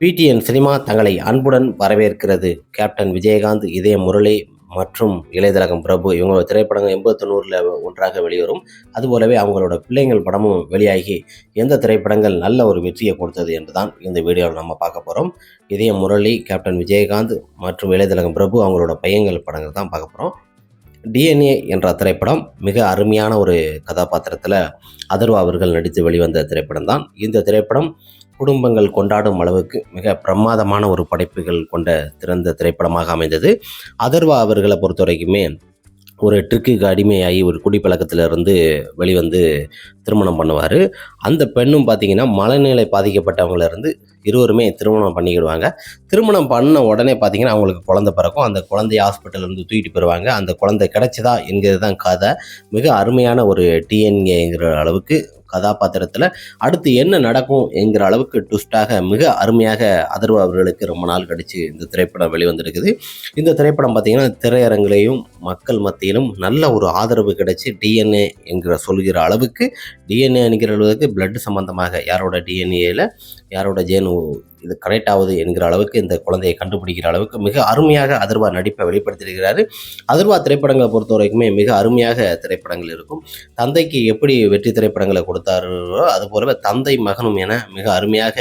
PTN cinema தங்களை அன்புடன் வரவேற்கிறது. கேப்டன் விஜயகாந்த் இதய முரளி மற்றும் இளையதலகம் பிரபு. இவங்களோட திரைப்படங்கள் எண்பது தொண்ணூறில் ஒன்றாக வெளிவரும். அதுபோலவே அவங்களோட பிள்ளைங்கள் படமும் வெளியாகி எந்த திரைப்படங்கள் நல்ல ஒரு வெற்றியை கொடுத்தது என்று தான் இந்த வீடியோவில் நம்ம பார்க்க போகிறோம் இதய முரளி கேப்டன் விஜயகாந்த் மற்றும் இளையதலகம் பிரபு அவங்களோட பையங்கள் படங்கள் தான் பார்க்க போகிறோம் டிஎன்ஏ என்ற திரைப்படம் மிக அருமையான ஒரு கதாபாத்திரத்தில் அதர்வா அவர்கள் நடித்து வெளிவந்த திரைப்படம் தான் இந்த திரைப்படம் குடும்பங்கள் கொண்டாடும் அளவுக்கு மிக பிரமாதமான ஒரு படைப்புகள் கொண்ட திறந்த திரைப்படமாக அமைந்தது. அதர்வா அவர்களை பொறுத்த வரைக்குமே ஒரு ட்ரிக்குக்கு அடிமையாகி ஒரு குடிப்பழக்கத்திலிருந்து வெளிவந்து திருமணம் பண்ணுவார். அந்த பெண்ணும் பார்த்தீங்கன்னா மனநிலை பாதிக்கப்பட்டவங்கள இருந்து இருவருமே திருமணம் பண்ணிக்கிடுவாங்க. திருமணம் பண்ண உடனே பார்த்திங்கன்னா அவங்களுக்கு குழந்தை பிறக்கும். அந்த குழந்தைய ஹாஸ்பிட்டலேருந்து தூக்கிட்டு போயிடுவாங்க. அந்த குழந்தை கிடைச்சதா என்கிறது தான் கதை. மிக அருமையான ஒரு டிஎன்ஏங்கிற அளவுக்கு கதாபாத்திரத்தில் அடுத்து என்ன நடக்கும் என்கிற அளவுக்கு ட்விஸ்டாக மிக அருமையாக அதர்வா அவர்களுக்கு ரொம்ப நாள் கழித்து இந்த திரைப்படம் வெளிவந்திருக்குது. இந்த திரைப்படம் பார்த்தீங்கன்னா திரையரங்கிலையும் மக்கள் மத்தியிலும் நல்ல ஒரு ஆதரவு கிடைச்சி டிஎன்ஏ என்கிற சொல்கிற அளவுக்கு டிஎன்ஏ என்கிற அளவுக்கு பிளட் சம்பந்தமாக யாரோட டிஎன்ஏயில் யாரோட ஜேனு இது கனெக்ட் ஆகுது என்கிற அளவுக்கு இந்த குழந்தையை கண்டுபிடிக்கிற அளவுக்கு மிக அருமையாக அதர்வா நடிப்பை வெளிப்படுத்தியிருக்கிறாரு. அதர்வா திரைப்படங்களை பொறுத்த வரைக்குமே மிக அருமையாக திரைப்படங்கள் இருக்கும். தந்தைக்கு எப்படி வெற்றி திரைப்படங்களை கொடுத்தாரோ அது போலவே தந்தை மகனும் என மிக அருமையாக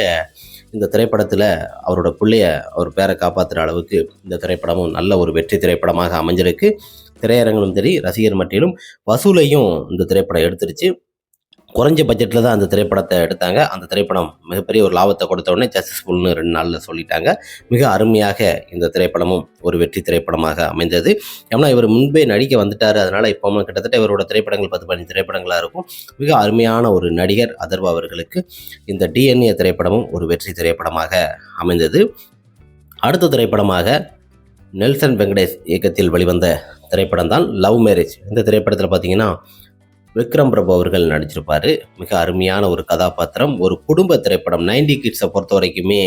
இந்த திரைப்படத்தில் அவரோட பிள்ளைய அவர் பேரை காப்பாற்றுற அளவுக்கு இந்த திரைப்படமும் நல்ல ஒரு வெற்றி திரைப்படமாக அமைஞ்சிருக்கு. திரையரங்கிலும் சரி ரசிகர் மட்டிலும் வசூலையும் இந்த திரைப்படம் எடுத்துருச்சு. குறைஞ்ச பட்ஜெட்டில் தான் அந்த திரைப்படத்தை எடுத்தாங்க. அந்த திரைப்படம் மிகப்பெரிய ஒரு லாபத்தை கொடுத்த உடனே சக்ஸஸ்ஃபுல்னு ரெண்டு நாளில் சொல்லிட்டாங்க. மிக அருமையாக இந்த திரைப்படமும் ஒரு வெற்றி திரைப்படமாக அமைந்தது. ஏன்னா இவர் முன்பே நடிக்க வந்துட்டார். அதனால் இப்போ கிட்டத்தட்ட இவரோட திரைப்படங்கள் பத்து பதினஞ்சு திரைப்படங்களாக இருக்கும். மிக அருமையான ஒரு நடிகர் அதர்வா அவர்களுக்கு இந்த டிஎன்ஏ திரைப்படமும் ஒரு வெற்றி திரைப்படமாக அமைந்தது. அடுத்த திரைப்படமாக நெல்சன் வெங்கடேஷ் இயக்கத்தில் வெளிவந்த திரைப்படம் தான் லவ் மேரேஜ். இந்த திரைப்படத்தில் பார்த்தீங்கன்னா விக்ரம் பிரபு அவர்கள் நடிச்சிருப்பாரு. மிக அருமையான ஒரு கதாபாத்திரம். ஒரு குடும்ப திரைப்படம் நைன்டி கிட்ஸை பொறுத்த வரைக்குமே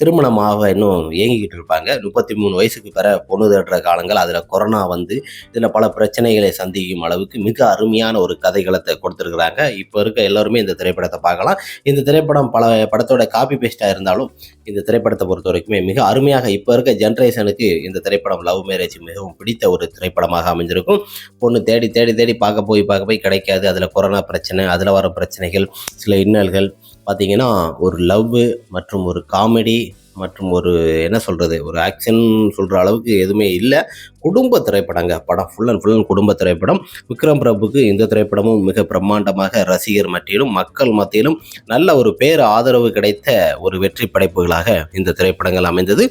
திருமணமாக இன்னும் இயங்கிக்கிட்டு இருப்பாங்க. முப்பத்தி மூணு வயசுக்கு பிற பொண்ணு தேடுற காலங்கள் அதில் கொரோனா வந்து இதில் பல பிரச்சனைகளை சந்திக்கும் அளவுக்கு மிக அருமையான ஒரு கதைகளத்தை கொடுத்துருக்குறாங்க. இப்போ இருக்க எல்லாருமே இந்த திரைப்படத்தை பார்க்கலாம். இந்த திரைப்படம் பல படத்தோட காப்பி பேஸ்டாக இருந்தாலும் இந்த திரைப்படத்தை பொறுத்த வரைக்குமே மிக அருமையாக இப்போ இருக்க ஜென்ரேஷனுக்கு இந்த திரைப்படம் லவ் மேரேஜ் மிகவும் பிடித்த ஒரு திரைப்படமாக அமைஞ்சிருக்கும். பொண்ணு தேடி தேடி தேடி பார்க்க போய் பார்க்க போய் கிடைக்காது. அதில் கொரோனா பிரச்சனை அதில் வர பிரச்சனைகள் சில இன்னல்கள். பார்த்தீங்கன்னா ஒரு லவ் மற்றும் ஒரு காமெடி மற்றும் ஒரு என்ன சொல்கிறது ஒரு ஆக்ஷன் சொல்கிற அளவுக்கு எதுவுமே இல்லை. குடும்ப திரைப்படங்க. படம் ஃபுல் அண்ட் ஃபுல் அண்ட் குடும்ப திரைப்படம். விக்ரம் பிரபுக்கு இந்த திரைப்படமும் மிக பிரம்மாண்டமாக ரசிகர் மத்தியிலும் மக்கள் மத்தியிலும் நல்ல ஒரு பேர் ஆதரவு கிடைத்த ஒரு வெற்றி படைப்புகளாக இந்த திரைப்படங்கள் அமைந்தது.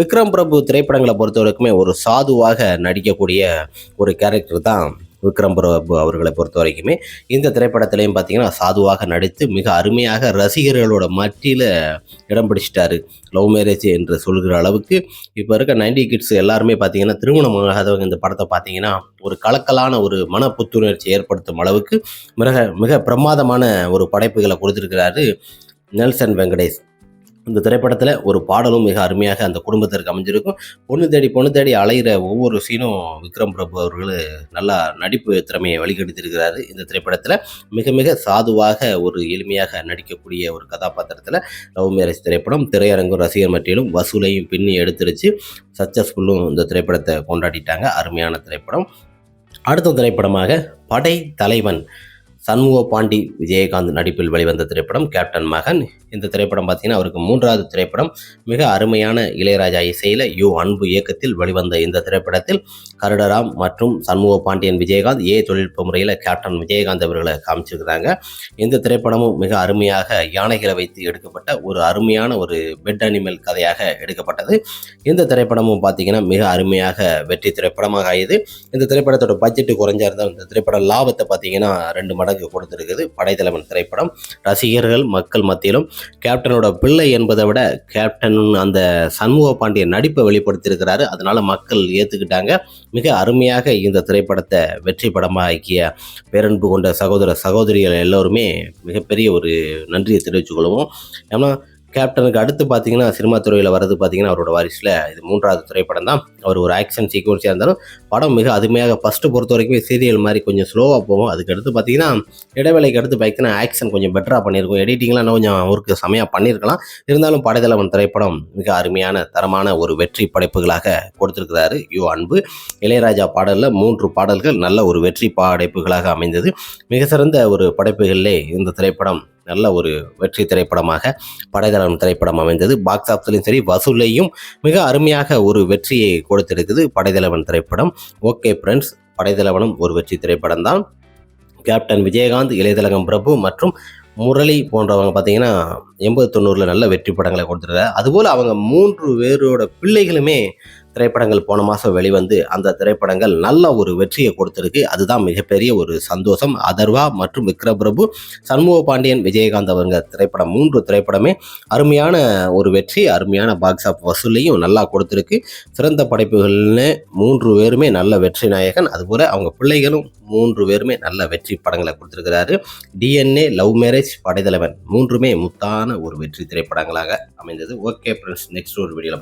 விக்ரம் பிரபு திரைப்படங்களை பொறுத்தவரைக்குமே ஒரு சாதுவாக நடிக்கக்கூடிய ஒரு கேரக்டர் தான் விக்ரம் பிரபு அவர்களை பொறுத்த வரைக்குமே இந்த திரைப்படத்திலையும் பார்த்தீங்கன்னா சாதுவாக நடித்து மிக அருமையாக ரசிகர்களோட மத்தியில் இடம் பிடிச்சிட்டாரு. லவ் மேரேஜ் என்று சொல்கிற அளவுக்கு இப்போ இருக்க நைன்டி கிட்ஸ் எல்லாருமே பார்த்தீங்கன்னா திருமணம் ஆகாதவங்க இந்த படத்தை பார்த்தீங்கன்னா ஒரு கலக்கலான ஒரு மன புத்துணர்ச்சி ஏற்படுத்தும் அளவுக்கு மிக மிக பிரமாதமான ஒரு படைப்புகளை கொடுத்துருக்கிறாரு நெல்சன் வெங்கடேஷ். இந்த திரைப்படத்தில் ஒரு பாடலும் மிக அருமையாக அந்த குடும்பத்திற்கு அமைஞ்சிருக்கும். பொண்ணு தேடி பொண்ணு தேடி அலைகிற ஒவ்வொரு சீனும் விக்ரம் பிரபு அவர்கள் நல்லா நடிப்பு திறமையை வழிகெடுத்திருக்கிறாரு இந்த திரைப்படத்தில். மிக மிக சாதுவாக ஒரு எளிமையாக நடிக்கக்கூடிய ஒரு கதாபாத்திரத்தில் லவ் மேரேஜ் திரைப்படம் திரையரங்கும் ரசிகர் மட்டியிலும் வசூலையும் பின்னி எடுத்துருச்சு. சக்சஸ்ஃபுல்லும் இந்த திரைப்படத்தை கொண்டாடிட்டாங்க. அருமையான திரைப்படம். அடுத்த திரைப்படமாக படை தலைவன். சண்முக பாண்டி விஜயகாந்த் நடிப்பில் வெளிவந்த திரைப்படம் கேப்டன் மகன். இந்த திரைப்படம் பார்த்தீங்கன்னா அவருக்கு மூன்றாவது திரைப்படம். மிக அருமையான இளையராஜா இசையில் யு அன்பு இயக்கத்தில் வெளிவந்த இந்த திரைப்படத்தில் கருடராம் மற்றும் சண்முக பாண்டியன் விஜயகாந்த் ஏ தொழில்நுட்ப முறையில் கேப்டன் விஜயகாந்த் அவர்களை காமிச்சிருக்கிறாங்க. இந்த திரைப்படமும் மிக அருமையாக யானைகளை வைத்து எடுக்கப்பட்ட ஒரு அருமையான ஒரு பெட் அனிமல் கதையாக எடுக்கப்பட்டது. இந்த திரைப்படமும் பார்த்தீங்கன்னா மிக அருமையாக வெற்றி திரைப்படமாக ஆயுது. இந்த திரைப்படத்தோட பட்ஜெட்டு குறைஞ்சா இருந்தால் இந்த திரைப்படம் லாபத்தை பார்த்தீங்கன்னா ரெண்டு மடங்கு கொடுத்துருக்குது. படைத்தலைவன் திரைப்படம். ரசிகர்கள் மக்கள் மத்தியிலும் கேப்டனோட பிள்ளை என்பதை விட கேப்டன் அந்த சண்முக பாண்டியன் நடிப்பை வெளிப்படுத்தியிருக்கிறாரு. அதனால மக்கள் ஏற்றுக்கிட்டாங்க மிக அருமையாக இந்த திரைப்படத்தை வெற்றி படமாக்கிய பேரன்பு கொண்ட சகோதர சகோதரிகள் எல்லோருமே மிகப்பெரிய ஒரு நன்றியை தெரிவித்துக் கொள்வோம். ஏன்னா கேப்டனுக்கு அடுத்து பார்த்தீங்கன்னா சினிமா துறையில் வரது பார்த்தீங்கன்னா அவரோட வாரிசில் இது மூன்றாவது திரைப்படம் தான். அவர் ஒரு ஆக்ஷன் சீக்வன்ஸாக இருந்தாலும் படம் மிக அருமையாக ஃபஸ்ட்டு பொறுத்த வரைக்கும் சீரியல் மாதிரி கொஞ்சம் ஸ்லோவாக போகும். அதுக்கடுத்து பார்த்தீங்கன்னா இடைவேளைக்கு அடுத்து பார்த்தீங்கன்னா ஆக்ஷன் கொஞ்சம் பெட்டராக பண்ணியிருக்கும். எடிட்டிங்லாம் இன்னும் கொஞ்சம் அவருக்கு செமையாக பண்ணியிருக்கலாம். இருந்தாலும் படைத்தலைவன் திரைப்படம் மிக அருமையான தரமான ஒரு வெற்றி படைப்புகளாக கொடுத்துருக்கிறாரு யோ அன்பு. இளையராஜா பாடலில் மூன்று பாடல்கள் நல்ல ஒரு வெற்றி படைப்புகளாக அமைந்தது. மிக சிறந்த ஒரு படைப்புகளிலே இந்த திரைப்படம் நல்ல ஒரு வெற்றி திரைப்படமாக படைதளம் திரைப்படம் அமைந்தது. பாக்ஸ் ஆஃபீஸ்லையும் சரி வசூலையும் மிக அருமையாக ஒரு வெற்றியை கொடுத்திருக்குது படைதளவன் திரைப்படம். ஓகே ஃப்ரெண்ட்ஸ் படைதளவனும் ஒரு வெற்றி திரைப்படம் தான் கேப்டன் விஜயகாந்த் இளையதலகம் பிரபு மற்றும் முரளி போன்றவங்க பார்த்தீங்கன்னா எண்பது தொண்ணூறில் நல்ல வெற்றி படங்களை கொடுத்துருக்காரு அதுபோல் அவங்க மூன்று பேரோட பிள்ளைகளுமே திரைப்படங்கள் போன மாதம் வெளிவந்து அந்த திரைப்படங்கள் நல்ல ஒரு வெற்றியை கொடுத்துருக்கு. அதுதான் மிகப்பெரிய ஒரு சந்தோஷம். அதர்வா மற்றும் விக்ரம் பிரபு சண்முக பாண்டியன் விஜயகாந்த் அவங்க திரைப்படம் மூன்று திரைப்படமே அருமையான ஒரு வெற்றி அருமையான பாக்ஸ் ஆஃப் வசூலையும் நல்லா கொடுத்துருக்கு. சிறந்த படைப்புகள்னு மூன்று பேருமே நல்ல வெற்றி நாயகன். அதுபோல் அவங்க பிள்ளைகளும் மூன்று பேருமே நல்ல வெற்றி படங்களை கொடுத்துருக்கிறாரு. டிஎன்ஏ லவ் மேரேஜ் படைத்தலைவன் மூன்றுமே முத்தான ஒரு வெற்றி திரைப்படங்களாக அமைந்தது. ஓகே ஃப்ரெண்ட்ஸ் நெக்ஸ்ட் ஒரு வீடியோவில்